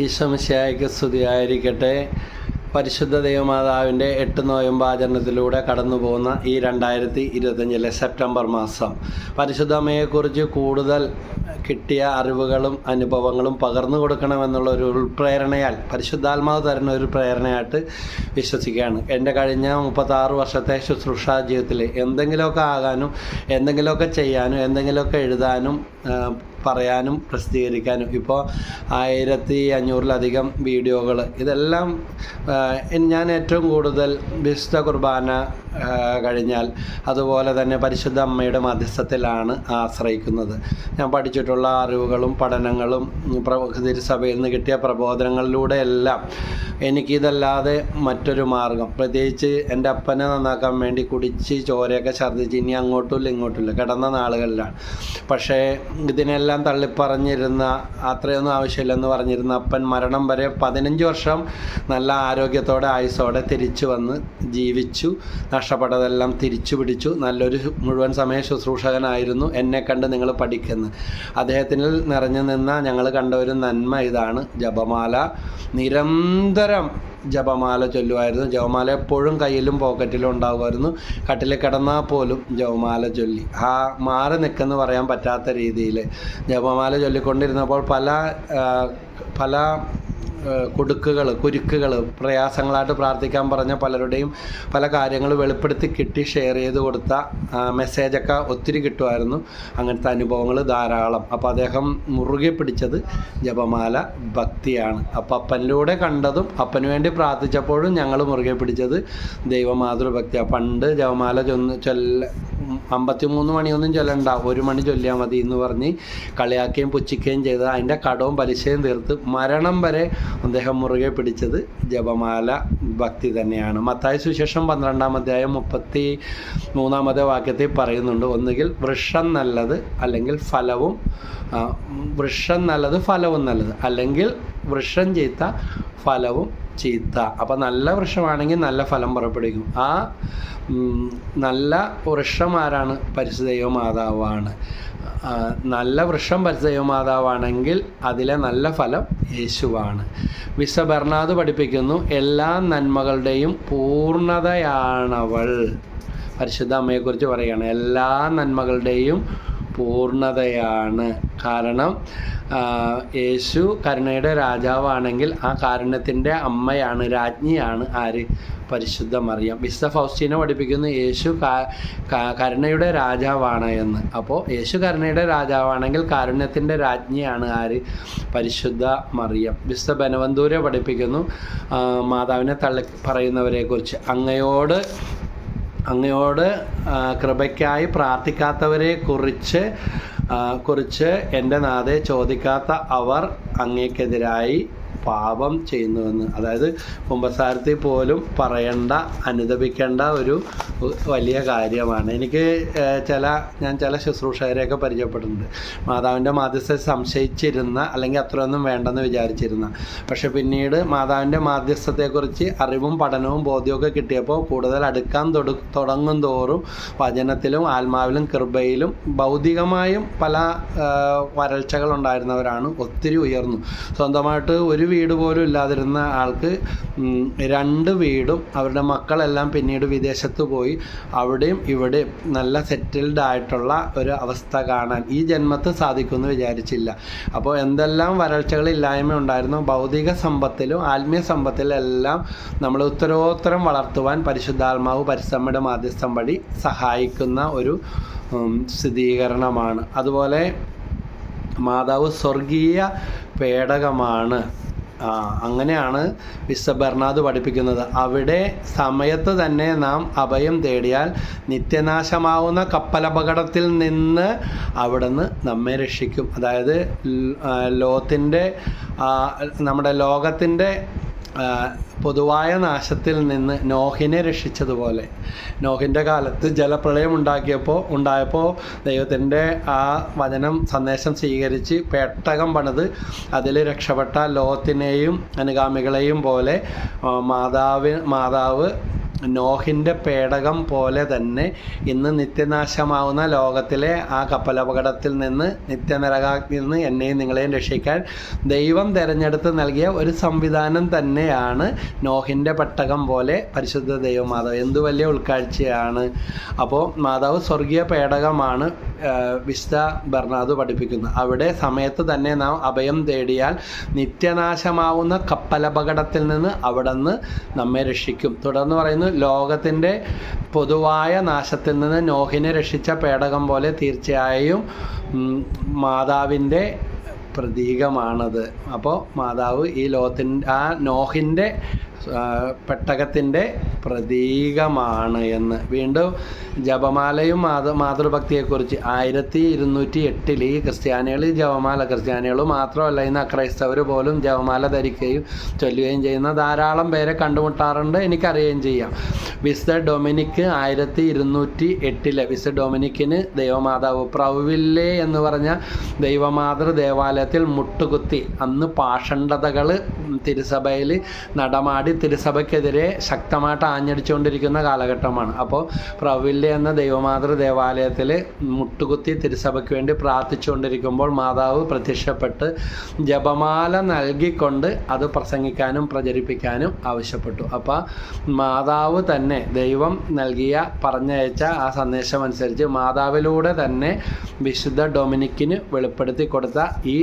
ഈശ്വമിശായിക്ക് സ്തുതിയായിരിക്കട്ടെ. പരിശുദ്ധ ദൈവമാതാവിന്റെ എട്ട് നോയമ്പാചരണത്തിലൂടെ കടന്നു പോകുന്ന ഈ രണ്ടായിരത്തി ഇരുപത്തഞ്ചിലെ സെപ്റ്റംബർ മാസം. പരിശുദ്ധമ്മയെക്കുറിച്ച് കൂടുതൽ കിട്ടിയ അറിവുകളും അനുഭവങ്ങളും പകർന്നു കൊടുക്കണമെന്നുള്ള ഒരു ഉൾപ്രേരണയാൽ പരിശുദ്ധാത്മാവ് തരുന്ന ഒരു പ്രേരണയായിട്ട് വിശ്വസിക്കുകയാണ്. എന്റെ കഴിഞ്ഞ മുപ്പത്താറ് വർഷത്തെ ശുശ്രൂഷാ ജീവിതത്തിൽ എന്തെങ്കിലുമൊക്കെ ആകാനും എന്തെങ്കിലുമൊക്കെ ചെയ്യാനും എന്തെങ്കിലുമൊക്കെ എഴുതാനും പറയാനും പ്രസിദ്ധീകരിക്കാനും ഇപ്പോൾ ആയിരത്തി അഞ്ഞൂറിലധികം വീഡിയോകൾ ഇതെല്ലാം ഞാൻ ഏറ്റവും കൂടുതൽ വിശുദ്ധ കുർബാന കഴിഞ്ഞാൽ അതുപോലെ തന്നെ പരിശുദ്ധ അമ്മയുടെ മധ്യസ്ഥത്തിലാണ് ആശ്രയിക്കുന്നത്. ഞാൻ പഠിച്ചിട്ടുള്ള അറിവുകളും പഠനങ്ങളും തിരുസഭയിൽ നിന്ന് കിട്ടിയ പ്രബോധനങ്ങളിലൂടെ എല്ലാം എനിക്കിതല്ലാതെ മറ്റൊരു മാർഗം. പ്രത്യേകിച്ച് എന്റെ അപ്പനെ നന്നാക്കാൻ വേണ്ടി കുടിച്ച് ചോരയൊക്കെ ഛർദ്ദിച്ച് ഇനി അങ്ങോട്ടുമില്ല ഇങ്ങോട്ടുമില്ല കിടന്ന നാളുകളിലാണ്. പക്ഷേ ഇതിനെല്ലാം തള്ളിപ്പറഞ്ഞിരുന്ന അത്രയൊന്നും ആവശ്യമില്ലെന്ന് പറഞ്ഞിരുന്ന അപ്പൻ മരണം വരെ പതിനഞ്ച് വർഷം നല്ല ആരോഗ്യത്തോടെ ആയുസോടെ തിരിച്ചു വന്ന് ജീവിച്ചു. നഷ്ടപ്പെട്ടതെല്ലാം തിരിച്ചു പിടിച്ചു. നല്ലൊരു മുഴുവൻ സമയ ശുശ്രൂഷകനായിരുന്നു എന്നെ കണ്ട് നിങ്ങൾ പഠിക്കുന്നു അദ്ദേഹത്തിന് നിറഞ്ഞു നിന്ന ഞങ്ങൾ കണ്ട ഒരു നന്മ ഇതാണ് ജപമാല. നിരന്തരം ജപമാല ചൊല്ലുമായിരുന്നു. ജപമാല എപ്പോഴും കയ്യിലും പോക്കറ്റിലും ഉണ്ടാകുമായിരുന്നു. കട്ടിൽ കിടന്നാൽ പോലും ജപമാല ചൊല്ലി. ആ മാറി നിൽക്കെന്ന് പറയാൻ പറ്റാത്ത രീതിയിൽ ജപമാല ചൊല്ലിക്കൊണ്ടിരുന്നപ്പോൾ പല പല കുടുക്കുകൾ കുരുക്കുകൾ പ്രയാസങ്ങളായിട്ട് പ്രാർത്ഥിക്കാൻ പറഞ്ഞ പലരുടെയും പല കാര്യങ്ങൾ വെളിപ്പെടുത്തി കിട്ടി ഷെയർ ചെയ്ത് കൊടുത്ത മെസ്സേജൊക്കെ ഒത്തിരി കിട്ടുമായിരുന്നു. അങ്ങനത്തെ അനുഭവങ്ങൾ ധാരാളം. അപ്പോൾ അദ്ദേഹം മുറുകെ പിടിച്ചത് ജപമാല ഭക്തിയാണ്. അപ്പോൾ അപ്പനിലൂടെ കണ്ടതും അപ്പന് വേണ്ടി പ്രാർത്ഥിച്ചപ്പോഴും ഞങ്ങൾ മുറുകെ പിടിച്ചത് ദൈവമാതൃഭക്തിയാണ് പണ്ട് ജപമാല ചൊല്ല അമ്പത്തിമൂന്ന് മണിയൊന്നും ചൊല്ലണ്ട. ഒരു മണി ചൊല്ലിയാൽ മതി എന്ന് പറഞ്ഞ് കളിയാക്കുകയും പുച്ഛിക്കുകയും ചെയ്ത് അതിന്റെ കടവും പലിശയും തീർത്ത് മരണം വരെ അദ്ദേഹം മുറുകെ പിടിച്ചത് ജപമാല ഭക്തി തന്നെയാണ്. മത്തായ സുശേഷം പന്ത്രണ്ടാം അധ്യായം മുപ്പത്തി മൂന്നാമത്തെ വാക്യത്തിൽ പറയുന്നുണ്ട്. ഒന്നുകിൽ വൃക്ഷം നല്ലത് അല്ലെങ്കിൽ ഫലവും വൃക്ഷം നല്ലത് ഫലവും നല്ലത്. അല്ലെങ്കിൽ വൃക്ഷം ചെയ്ത ഫലവും ചീത്ത. അപ്പം നല്ല വൃക്ഷമാണെങ്കിൽ നല്ല ഫലം പുറപ്പെടുവിക്കും. ആ നല്ല വൃക്ഷം ആരാണ് പരിശുദ്ധയോ മാതാവാണ്. നല്ല വൃക്ഷം പരിശുദ്ധയോ മാതാവാണെങ്കിൽ അതിലെ നല്ല ഫലം യേശുവാണ്. വിശ്വ ബർണാദ് പഠിപ്പിക്കുന്നു എല്ലാ നന്മകളുടെയും പൂർണതയാണവൾ പരിശുദ്ധ അമ്മയെക്കുറിച്ച് പറയുകയാണ് എല്ലാ നന്മകളുടെയും പൂർണതയാണ് കാരണം യേശു കരുണയുടെ രാജാവാണെങ്കിൽ ആ കാരുണ്യത്തിന്റെ അമ്മയാണ് രാജ്ഞിയാണ് ആര്? പരിശുദ്ധ മറിയാം. വിശുദ്ധ ഫൗസ്റ്റീനെ പഠിപ്പിക്കുന്നു യേശു കരുണയുടെ രാജാവാണ് എന്ന്. അപ്പോൾ യേശു കരുണയുടെ രാജാവാണെങ്കിൽ കാരുണ്യത്തിന്റെ രാജ്ഞിയാണ് ആര്? പരിശുദ്ധ മറിയം. വിശുദ്ധ ബനവന്തൂരെ പഠിപ്പിക്കുന്നു. മാതാവിനെ തള്ളി പറയുന്നവരെക്കുറിച്ച്. അങ്ങയോട് അങ്ങയോട് കൃപയ്ക്കായി പ്രാർത്ഥിക്കാത്തവരെ കുറിച്ച് കുറിച്ച് എന്റെ നാഥെ ചോദിക്കാത്ത അവർ അങ്ങേക്കെതിരായി പാപം ചെയ്യുന്നുവെന്ന്. അതായത് കുമ്പസാരത്തിൽ പോലും പറയേണ്ട അനുദപിക്കേണ്ട ഒരു വലിയ കാര്യമാണ്. എനിക്ക് ചില ഞാൻ ചില ശുശ്രൂഷകരെയൊക്കെ പരിചയപ്പെട്ടിട്ടുണ്ട്. മാതാവിന്റെ മാധ്യസ്ഥ സംശയിച്ചിരുന്ന അല്ലെങ്കിൽ അത്രയൊന്നും വേണ്ടെന്ന് വിചാരിച്ചിരുന്ന. പക്ഷെ പിന്നീട് മാതാവിന്റെ മാധ്യസ്ഥത്തെക്കുറിച്ച് അറിവും പഠനവും ബോധ്യമൊക്കെ കിട്ടിയപ്പോൾ കൂടുതൽ അടുക്കാൻ തൊടു തുടങ്ങും തോറും വചനത്തിലും ആത്മാവിലും കൃപയിലും ഭൗതികമായും പല വരൾച്ചകൾ ഉണ്ടായിരുന്നവരാണ്. ഒത്തിരി ഉയർന്നു. സ്വന്തമായിട്ട് ഒരു വീട് പോലും ഇല്ലാതിരുന്ന ആൾക്ക് രണ്ട് വീടും അവരുടെ മക്കളെല്ലാം പിന്നീട് വിദേശത്ത് പോയി. അവിടെയും ഇവിടെയും നല്ല സെറ്റിൽഡ് ആയിട്ടുള്ള ഒരു അവസ്ഥ കാണാൻ ഈ ജന്മത്ത് സാധിക്കുമെന്ന് വിചാരിച്ചില്ല. അപ്പോൾ എന്തെല്ലാം വരൾച്ചകൾ ഇല്ലായ്മ ഉണ്ടായിരുന്നു ഭൗതിക സമ്പത്തിലും ആത്മീയ സമ്പത്തിലും എല്ലാം നമ്മൾ ഉത്തരോത്തരം വളർത്തുവാൻ പരിശുദ്ധാത്മാവ് പരിശ്രമയുടെ മാധ്യസ്ഥം വഴി സഹായിക്കുന്ന ഒരു സ്ഥിരീകരണമാണ് അതുപോലെ മാതാവ് സ്വർഗീയ പേടകമാണ്. അങ്ങനെയാണ് വിശ്വ ബർണാദ് പഠിപ്പിക്കുന്നത്. അവിടെ സമയത്ത് തന്നെ നാം അഭയം തേടിയാൽ നിത്യനാശമാവുന്ന കപ്പലപകടത്തിൽ നിന്ന് അവിടുന്ന് നമ്മെ രക്ഷിക്കും. അതായത് ലോകത്തിന്റെ നമ്മുടെ ലോകത്തിന്റെ പൊതുവായ നാശത്തിൽ നിന്ന് നോഹിനെ രക്ഷിച്ചതുപോലെ. നോഹിന്റെ കാലത്ത് ജലപ്രളയം ഉണ്ടാക്കിയപ്പോൾ ഉണ്ടായപ്പോൾ ദൈവത്തിന്റെ ആ വചനം സന്ദേശം സ്വീകരിച്ച് പെട്ടകം പണിത് അതിൽ രക്ഷപ്പെട്ട ലോത്തിനെയും അനുഗാമികളെയും പോലെ മാതാവ് മാതാവ് നോഹിന്റെ പേടകം പോലെ തന്നെ ഇന്ന് നിത്യനാശമാവുന്ന ലോകത്തിലെ ആ കപ്പലപകടത്തിൽ നിന്ന് നിത്യനരകാഗ്നിൽ നിന്ന് എന്നെയും നിങ്ങളെയും രക്ഷിക്കാൻ ദൈവം തിരഞ്ഞെടുത്ത് നൽകിയ ഒരു സംവിധാനം തന്നെയാണ് നോഹിന്റെ പെട്ടകം പോലെ പരിശുദ്ധ ദൈവമാതാവ് എന്തു വലിയ ഉൾക്കാഴ്ചയാണ്. അപ്പോൾ മാതാവ് സ്വർഗീയ പേടകമാണ് വിശുദ്ധ ബർണാദ് പഠിപ്പിക്കുന്നത് അവിടെ സമയത്ത് തന്നെ നാം അഭയം തേടിയാൽ നിത്യനാശമാവുന്ന കപ്പലപകടത്തിൽ നിന്ന് അവിടെ നിന്ന് നമ്മെ രക്ഷിക്കും. തുടർന്ന് പറയുന്നു ലോകത്തിന്റെ പൊതുവായ നാശത്തിൽ നിന്ന് നോഹിനെ രക്ഷിച്ച പേടകം പോലെ തീർച്ചയായും മാതാവിന്റെ പ്രതീകമാണത്. അപ്പോൾ മാതാവ് ഈ ലോകത്തിന്റെ ആ നോഹിന്റെ പെട്ടകത്തിന്റെ പ്രതീകമാണ് എന്ന്. വീണ്ടും ജപമാലയും മാത മാതൃഭക്തിയെക്കുറിച്ച് ആയിരത്തി ഇരുന്നൂറ്റി എട്ടിൽ ഈ ക്രിസ്ത്യാനികൾ ജപമാല ക്രിസ്ത്യാനികൾ മാത്രമല്ല ഇന്ന് അക്രൈസ്തവർ പോലും ജപമാല ധരിക്കുകയും ചൊല്ലുകയും ചെയ്യുന്ന ധാരാളം പേരെ കണ്ടുമുട്ടാറുണ്ട്. എനിക്കറിയുകയും ചെയ്യാം. വിസ്ത ഡൊമിനിക്ക് ആയിരത്തി ഇരുന്നൂറ്റി എട്ടിലെ വിസ്ത ഡൊമിനിക്കിന് ദൈവമാതാവ് പ്രവില്ലേ എന്ന് പറഞ്ഞ ദൈവമാതൃ ദേവാലയത്തിൽ മുട്ടുകുത്തി അന്ന് പാഷണ്ഡതകൾ തിരുസഭയിൽ നടമാടി തിരുസഭയ്ക്കെതിരെ ശക്തമായിട്ട് ആഞ്ഞടിച്ചുകൊണ്ടിരിക്കുന്ന കാലഘട്ടമാണ്. അപ്പോൾ പ്രവില്ല എന്ന ദൈവമാതൃ ദേവാലയത്തിൽ മുട്ടുകുത്തി തിരുസഭയ്ക്ക് വേണ്ടി പ്രാർത്ഥിച്ചുകൊണ്ടിരിക്കുമ്പോൾ മാതാവ് പ്രത്യക്ഷപ്പെട്ട് ജപമാല നൽകിക്കൊണ്ട് അത് പ്രസംഗിക്കാനും പ്രചരിപ്പിക്കാനും ആവശ്യപ്പെട്ടു. അപ്പോൾ മാതാവ് തന്നെ ദൈവം നൽകിയ പറഞ്ഞയച്ച ആ സന്ദേശം അനുസരിച്ച് മാതാവിലൂടെ തന്നെ വിശുദ്ധ ഡൊമിനിക്കിന് വെളിപ്പെടുത്തി കൊടുത്ത ഈ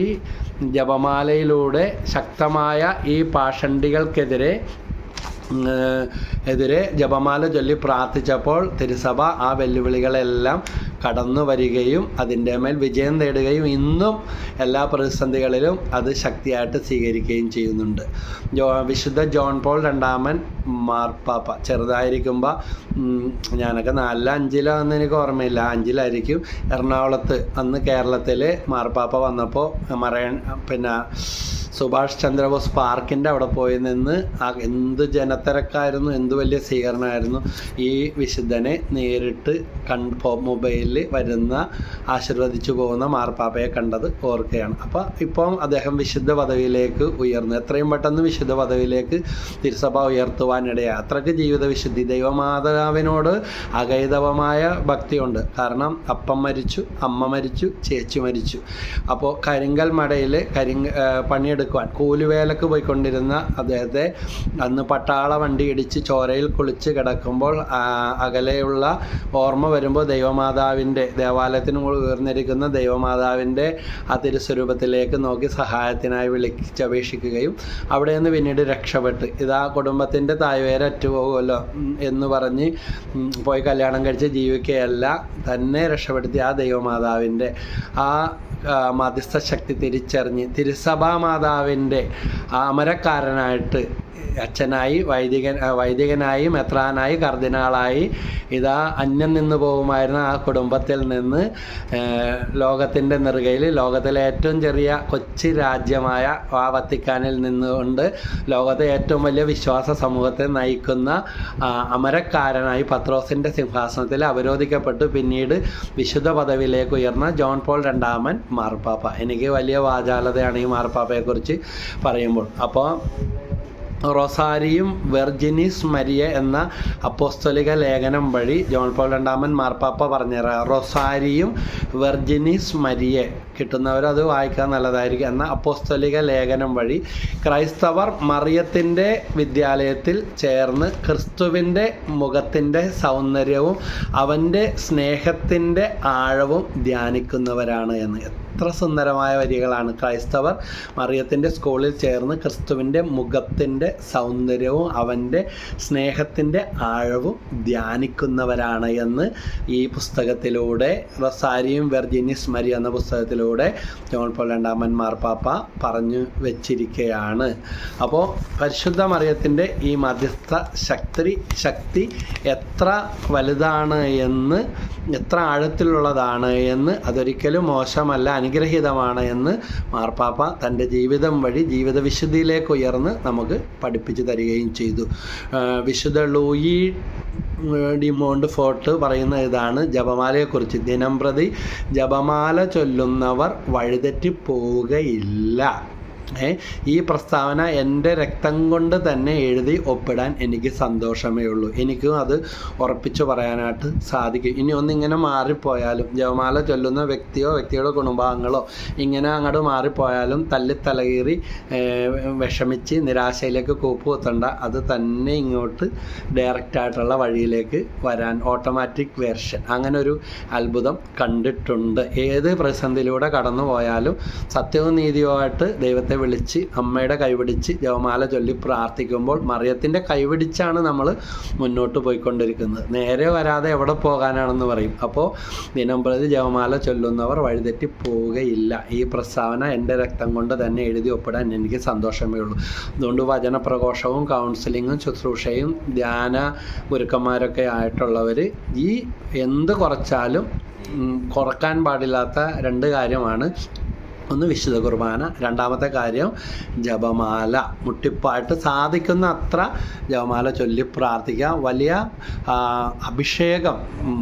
ജപമാലയിലൂടെ ശക്തമായ ഈ പാഷണ്ഡികൾക്കെതിരെ ഏഹ് എതിരെ ജപമാല ചൊല്ലി പ്രാർത്ഥിച്ചപ്പോൾ തിരുസഭ ആ വെല്ലുവിളികളെല്ലാം കടന്നു വരികയും അതിന്റെ മേൽ വിജയം നേടുകയും ഇന്നും എല്ലാ പ്രതിസന്ധികളിലും അത് ശക്തിയായിട്ട് സ്വീകരിക്കുകയും ചെയ്യുന്നുണ്ട്. ജോ വിശുദ്ധ ജോൺ പോൾ രണ്ടാമൻ മാർപ്പാപ്പ ചെറുതായിരിക്കുമ്പോൾ ഞാനൊക്കെ നാലിലോ അഞ്ചിലോ എന്ന് എനിക്ക് ഓർമ്മയില്ല. അഞ്ചിലായിരിക്കും എറണാകുളത്ത് അന്ന് കേരളത്തിൽ മാർപ്പാപ്പ വന്നപ്പോൾ മറയൻ പിന്നെ സുഭാഷ് ചന്ദ്രബോസ് പാർക്കിന്റെ അവിടെ പോയി നിന്ന് ആ എന്ത് ജനത്തിരക്കായിരുന്നു എന്ത് വലിയ സ്വീകരണമായിരുന്നു. ഈ വിശുദ്ധനെ നേരിട്ട് കണ്ട് വരുന്ന ആശീർവദിച്ചു പോകുന്ന മാർപ്പാപ്പയെ കണ്ടത് ഓർക്കുകയാണ് അപ്പോൾ ഇപ്പം അദ്ദേഹം വിശുദ്ധ പദവിയിലേക്ക് ഉയർന്നു. എത്രയും പെട്ടെന്ന് വിശുദ്ധ പദവിയിലേക്ക് തിരുസഭ ഉയർത്തുവാനിടയായി അത്രയ്ക്ക് ജീവിത വിശുദ്ധി. ദൈവമാതാവിനോട് അകൈതവമായ ഭക്തിയുണ്ട്. കാരണം അപ്പം മരിച്ചു അമ്മ മരിച്ചു ചേച്ചി മരിച്ചു. അപ്പോൾ കരിങ്കൽ മടയിൽ കരിങ്ക പണിയെടുക്കുവാൻ കൂലിവേലക്ക് പോയിക്കൊണ്ടിരുന്ന അദ്ദേഹത്തെ അന്ന് പട്ടാള വണ്ടി ഇടിച്ച് ചോരയിൽ കുളിച്ച് കിടക്കുമ്പോൾ അകലെയുള്ള ഓർമ്മ വരുമ്പോൾ ദൈവമാതാവിന്റെ ദേവാലയത്തിന് മുകളിൽ ഉയർന്നിരിക്കുന്ന ദൈവമാതാവിന്റെ ആ തിരുസ്വരൂപത്തിലേക്ക് നോക്കി സഹായത്തിനായി വിളിച്ചപേക്ഷിക്കുകയും അവിടെ നിന്ന് പിന്നീട് രക്ഷപ്പെട്ട് ഇതാ കുടുംബത്തിന്റെ തായ്വേര അറ്റുപോകുമല്ലോ എന്ന് പറഞ്ഞ് പോയി കല്യാണം കഴിച്ച് ജീവിക്കുകയല്ല തന്നെ രക്ഷപ്പെടുത്തി ആ ദൈവമാതാവിന്റെ ആ ആ, മധ്യസ്ഥ ശക്തി തിരിച്ചറിഞ്ഞ് തിരുസഭാ മാതാവിന്റെ ആ അമരക്കാരനായിട്ട് അച്ഛനായി വൈദികൻ വൈദികനായി മെത്രാനായി കർദിനാളായി ഇതാ അന്യം നിന്ന് പോകുമായിരുന്ന ആ കുടുംബത്തിൽ നിന്ന് ലോകത്തിന്റെ നെറുകയിൽ ലോകത്തിലെ ഏറ്റവും ചെറിയ കൊച്ചു രാജ്യമായ ആ വത്തിക്കാനിൽ നിന്നുകൊണ്ട് ലോകത്തെ ഏറ്റവും വലിയ വിശ്വാസ സമൂഹത്തെ നയിക്കുന്ന അമരക്കാരനായി പത്രോസിന്റെ സിംഹാസനത്തിൽ അവരോധിക്കപ്പെട്ടു. പിന്നീട് വിശുദ്ധ പദവിയിലേക്ക് ഉയർന്ന ജോൺ പോൾ രണ്ടാമൻ മാർപ്പാപ്പ. എനിക്ക് വലിയ വാചാലതയാണ് ഈ മാർപ്പാപ്പയെക്കുറിച്ച് പറയുമ്പോൾ. അപ്പോൾ റൊസാരിയും വെർജിനിസ് മരിയ എന്ന അപ്പോസ്തോലിക ലേഖനം വഴി ജോൺ പോൾ രണ്ടാമൻ മാർപ്പാപ്പ പറഞ്ഞുതരാം റൊസാരിയും വെർജിനിസ് മരിയ. കിട്ടുന്നവർ അത് വായിക്കാൻ നല്ലതായിരിക്കും എന്ന അപ്പോസ്തലിക ലേഖനം വഴി ക്രൈസ്തവർ മറിയത്തിന്റെ വിദ്യാലയത്തിൽ ചേർന്ന് ക്രിസ്തുവിന്റെ മുഖത്തിന്റെ സൗന്ദര്യവും അവന്റെ സ്നേഹത്തിന്റെ ആഴവും ധ്യാനിക്കുന്നവരാണ് എന്ന്. എത്ര സുന്ദരമായ വരികളാണ് ക്രൈസ്തവർ മറിയത്തിന്റെ സ്കൂളിൽ ചേർന്ന് ക്രിസ്തുവിന്റെ മുഖത്തിന്റെ സൗന്ദര്യവും അവന്റെ സ്നേഹത്തിന്റെ ആഴവും ധ്യാനിക്കുന്നവരാണ് എന്ന് ഈ പുസ്തകത്തിലൂടെ റസാരിയും വെർജിനിസ് മരി എന്ന പുസ്തകത്തിലൂടെ ജോൺ പോൾ രണ്ടാമൻ മാർപ്പാപ്പ പറഞ്ഞു വെച്ചിരിക്കുകയാണ് അപ്പോൾ പരിശുദ്ധ മറിയത്തിന്റെ ഈ മധ്യസ്ഥ ശക്തി ശക്തി എത്ര വലുതാണ് എന്ന് എത്ര ആഴത്തിലുള്ളതാണ് എന്ന് അതൊരിക്കലും മോശമല്ല അനുഗ്രഹീതമാണ് എന്ന് മാർപ്പാപ്പ തന്റെ ജീവിതം വഴി ജീവിത വിശുദ്ധിയിലേക്ക് ഉയർന്ന് നമുക്ക് പഠിപ്പിച്ചു തരികയും ചെയ്തു. വിശുദ്ധ ലൂയി ഡിമോണ്ട് ഫോർട്ട് പറയുന്ന ഇതാണ് ജപമാലയെക്കുറിച്ച്. ദിനം പ്രതി ജപമാല ചൊല്ലുന്നവർ വഴിതെറ്റി പോവുകയില്ല. ഈ പ്രസ്താവന എന്റെ രക്തം കൊണ്ട് തന്നെ എഴുതി ഒപ്പിടാൻ എനിക്ക് സന്തോഷമേ ഉള്ളൂ. എനിക്കും അത് ഉറപ്പിച്ചു പറയാനായിട്ട് സാധിക്കും. ഇനി ഒന്നിങ്ങനെ മാറിപ്പോയാലും ജവമാല ചൊല്ലുന്ന വ്യക്തിയോ വ്യക്തിയുടെ കുടുംബാംഗങ്ങളോ ഇങ്ങനെ അങ്ങോട്ട് മാറിപ്പോയാലും തല്ലി തലകീറി വിഷമിച്ച് നിരാശയിലേക്ക് കൂപ്പുകുത്തണ്ട അത് തന്നെ ഇങ്ങോട്ട് ഡയറക്റ്റായിട്ടുള്ള വഴിയിലേക്ക് വരാൻ ഓട്ടോമാറ്റിക് വേർഷൻ അങ്ങനെ ഒരു അത്ഭുതം കണ്ടിട്ടുണ്ട്. ഏത് പ്രതിസന്ധിയിലൂടെ കടന്നു പോയാലും സത്യവും നീതിയുമായിട്ട് ദൈവത്തെ വിളിച്ച് അമ്മയുടെ കൈപിടിച്ച് ജവമാല ചൊല്ലി പ്രാർത്ഥിക്കുമ്പോൾ മറിയത്തിന്റെ കൈപിടിച്ചാണ് നമ്മൾ മുന്നോട്ട് പോയിക്കൊണ്ടിരിക്കുന്നത്. നേരെ വരാതെ എവിടെ പോകാനാണെന്ന് പറയും. അപ്പോൾ ദിനംപ്രതി ജവമാല ചൊല്ലുന്നവർ വഴിതെറ്റി പോവുകയില്ല. ഈ പ്രസ്താവന എന്റെ രക്തം കൊണ്ട് തന്നെ എഴുതി ഒപ്പിടാൻ എനിക്ക് സന്തോഷമേ ഉള്ളൂ. അതുകൊണ്ട് വചനപ്രഘോഷവും കൗൺസിലിങ്ങും ശുശ്രൂഷയും ധ്യാന ഗുരുക്കന്മാരൊക്കെ ആയിട്ടുള്ളവർ ഈ എന്ത് കുറച്ചാലും കുറയ്ക്കാൻ പാടില്ലാത്ത രണ്ട് കാര്യമാണ്. ഒന്ന് വിശുദ്ധ കുർബാന. രണ്ടാമത്തെ കാര്യം ജപമാല. മുട്ടിപ്പായിട്ട് സാധിക്കുന്ന അത്ര ജപമാല ചൊല്ലി പ്രാർത്ഥിക്കുക വലിയ അഭിഷേകം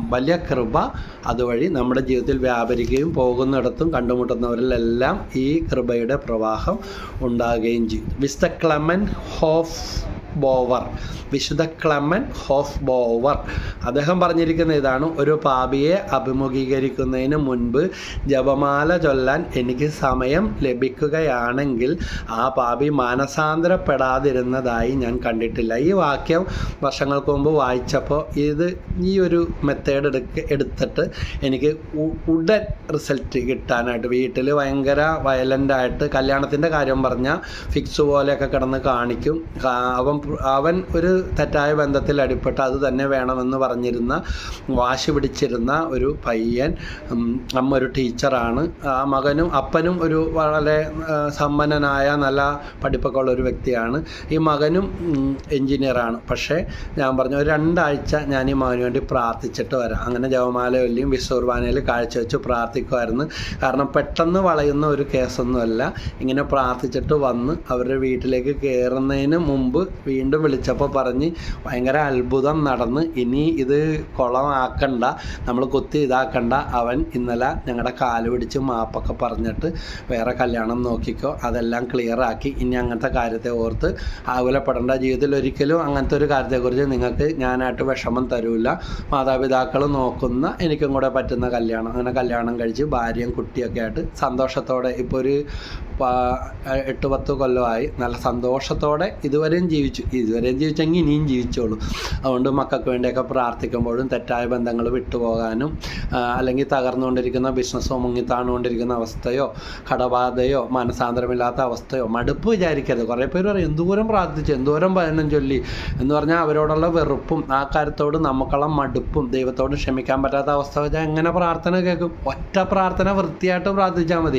വലിയ കൃപ അതുവഴി നമ്മുടെ ജീവിതത്തിൽ വ്യാപരിക്കുകയും പോകുന്നിടത്തും കണ്ടുമുട്ടുന്നവരിലെല്ലാം ഈ കൃപയുടെ പ്രവാഹം ഉണ്ടാകുകയും ചെയ്യും. വിശുദ്ധ ക്ലമൻ ഹോഫ് ബോവർ വിശുദ്ധ ക്ലമൻ ഹോഫ് ബോവർ അദ്ദേഹം പറഞ്ഞിരിക്കുന്ന ഇതാണ് ഒരു പാപിയെ അഭിമുഖീകരിക്കുന്നതിന് മുൻപ് ജപമാല ചൊല്ലാൻ എനിക്ക് സമയം ലഭിക്കുകയാണെങ്കിൽ ആ പാപി മാനസാന്തരപ്പെടാതിരുന്നതായി ഞാൻ കണ്ടിട്ടില്ല. ഈ വാക്യം വർഷങ്ങൾക്ക് മുമ്പ് വായിച്ചപ്പോൾ ഇത് ഈ ഒരു മെത്തേഡ് എടുക്ക എടുത്തിട്ട് എനിക്ക് ഉടൻ റിസൾട്ട് കിട്ടാനായിട്ട് വീട്ടിൽ ഭയങ്കര വയലന്റായിട്ട് കല്യാണത്തിന്റെ കാര്യം പറഞ്ഞാൽ ഫിക്സ് പോലെയൊക്കെ കിടന്ന് കാണിക്കും. അവൻ അവൻ ഒരു തെറ്റായ ബന്ധത്തിൽ അടിപ്പെട്ട് അത് തന്നെ വേണമെന്ന് പറഞ്ഞിരുന്ന വാശി പിടിച്ചിരുന്ന ഒരു പയ്യൻ അമ്മ ഒരു ടീച്ചറാണ്. ആ മകനും അപ്പനും ഒരു വളരെ സമ്പന്നനായ നല്ല പഠിപ്പൊക്കെ ഉള്ള ഒരു വ്യക്തിയാണ്. ഈ മകനും എഞ്ചിനീയറാണ്. പക്ഷേ ഞാൻ പറഞ്ഞു ഒരു രണ്ടാഴ്ച ഞാൻ ഈ മകന് വേണ്ടി പ്രാർത്ഥിച്ചിട്ട് വരാം. അങ്ങനെ ജവമാലയൊല്ലിയും ചൊല്ലിയും വിശ്വർബാനയിൽ കാഴ്ചവെച്ച് പ്രാർത്ഥിക്കുമായിരുന്നു. കാരണം പെട്ടെന്ന് വളയുന്ന ഒരു കേസൊന്നുമല്ല. ഇങ്ങനെ പ്രാർത്ഥിച്ചിട്ട് വന്ന് അവരുടെ വീട്ടിലേക്ക് കയറുന്നതിന് മുമ്പ് വീണ്ടും വിളിച്ചപ്പോൾ പറഞ്ഞ് ഭയങ്കര അത്ഭുതം നടന്ന് ഇനി ഇത് കുളമാക്കണ്ട നമ്മൾ കുത്തി ഇതാക്കണ്ട. അവൻ ഇന്നലെ ഞങ്ങളുടെ കാൽ പിടിച്ച് മാപ്പൊക്കെ പറഞ്ഞിട്ട് വേറെ കല്യാണം നോക്കിക്കോ അതെല്ലാം ക്ലിയർ ആക്കി. ഇനി അങ്ങനത്തെ കാര്യത്തെ ഓർത്ത് ആകുലപ്പെടേണ്ട. ജീവിതത്തിൽ ഒരിക്കലും അങ്ങനത്തെ ഒരു കാര്യത്തെക്കുറിച്ച് നിങ്ങൾക്ക് ഞാനായിട്ട് വിഷമം തരൂല. മാതാപിതാക്കൾ നോക്കുന്ന എനിക്കും കൂടെ പറ്റുന്ന കല്യാണം. അങ്ങനെ കല്യാണം കഴിച്ച് ഭാര്യയും കുട്ടിയൊക്കെ ആയിട്ട് സന്തോഷത്തോടെ ഇപ്പോൾ ഒരു എട്ട് പത്ത് കൊല്ലമായി. നല്ല സന്തോഷത്തോടെ ഇതുവരെയും ജീവിച്ചു. ഇതുവരെയും ജീവിച്ചെങ്കിൽ ഇനിയും ജീവിച്ചോളൂ. അതുകൊണ്ട് മക്കൾക്ക് വേണ്ടിയൊക്കെ പ്രാർത്ഥിക്കുമ്പോഴും തെറ്റായ ബന്ധങ്ങൾ വിട്ടുപോകാനും അല്ലെങ്കിൽ തകർന്നുകൊണ്ടിരിക്കുന്ന ബിസിനസ്സോ മുങ്ങിത്താണുകൊണ്ടിരിക്കുന്ന അവസ്ഥയോ കടബാധയോ മനസാന്തരമില്ലാത്ത അവസ്ഥയോ മടുപ്പ് വിചാരിക്കരുത്. കുറേ പേര് പറയും എന്തോരം പ്രാർത്ഥിച്ചു? എന്തോരം ഭജനം ചൊല്ലി? എന്ന് പറഞ്ഞാൽ അവരോടുള്ള വെറുപ്പും ആ കാര്യത്തോട് നമുക്കുള്ള മടുപ്പും ദൈവത്തോട് ക്ഷമിക്കാൻ പറ്റാത്ത അവസ്ഥ വെച്ചാൽ എങ്ങനെ പ്രാർത്ഥന കേൾക്കും? ഒറ്റ പ്രാർത്ഥന വൃത്തിയായിട്ട് പ്രാർത്ഥിച്ചാൽ മതി.